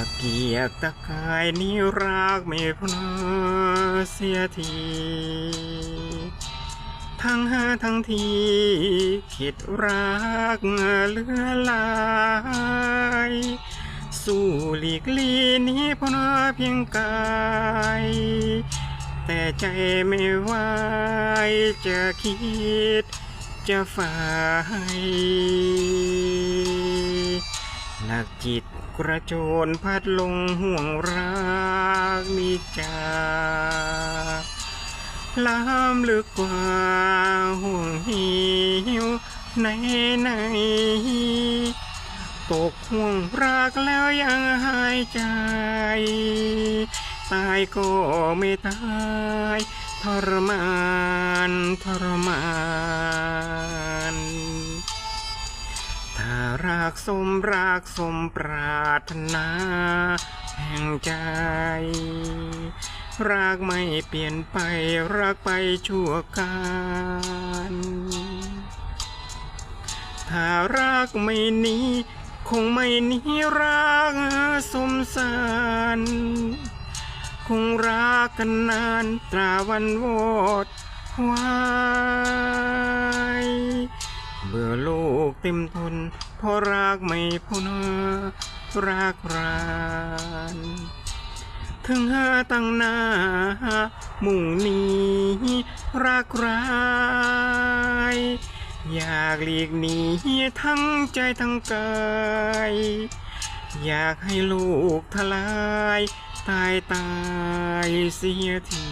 ะเกียกตะกายนี้รักไม่พลาเสียที ทั้งหาทั้งที คิดรักเหลือลาย สู้หลีกลีนี้พอเพียงกาย แต่ใจไม่ไหวจะคิดจะฝ่าย หนักจิตกระโจนพัดลงห่วงรักมีจาล้ำลึกกว่าห่วงหิวในในตกห่วงรักแล้วยังหายใจ ตายก็ไม่ตาย ทรมานทรมาน รักสมรักสมปรารถนา แห่งใจ รักไม่เปลี่ยนไป รักไปชั่วการถ้ารักไม่หนีคงไม่หนีรักสมสารคงรักกันนานตราวันโวดวายเบื่อลูกเต็มทน เพราะรักไม่พ้นรักรานถึงหาตั้งหน้ามุ่งหนีรักรายอยากหลีกหนีทั้งใจทั้งกายอยากให้ลูกทลาย ตายตายเสียที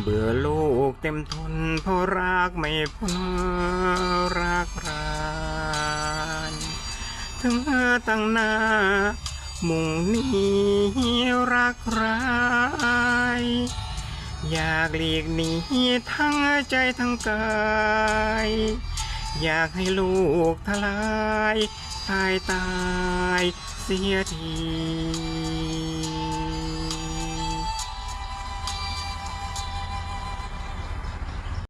เบื่อลูกเต็มทนเพราะรักไม่พ้นรักรานถึงตั้งหน้ามุ่งหนีรักรายอยากหลีกหนีทั้งใจทั้งกายอยากให้ลูกทลายตายตายเสียที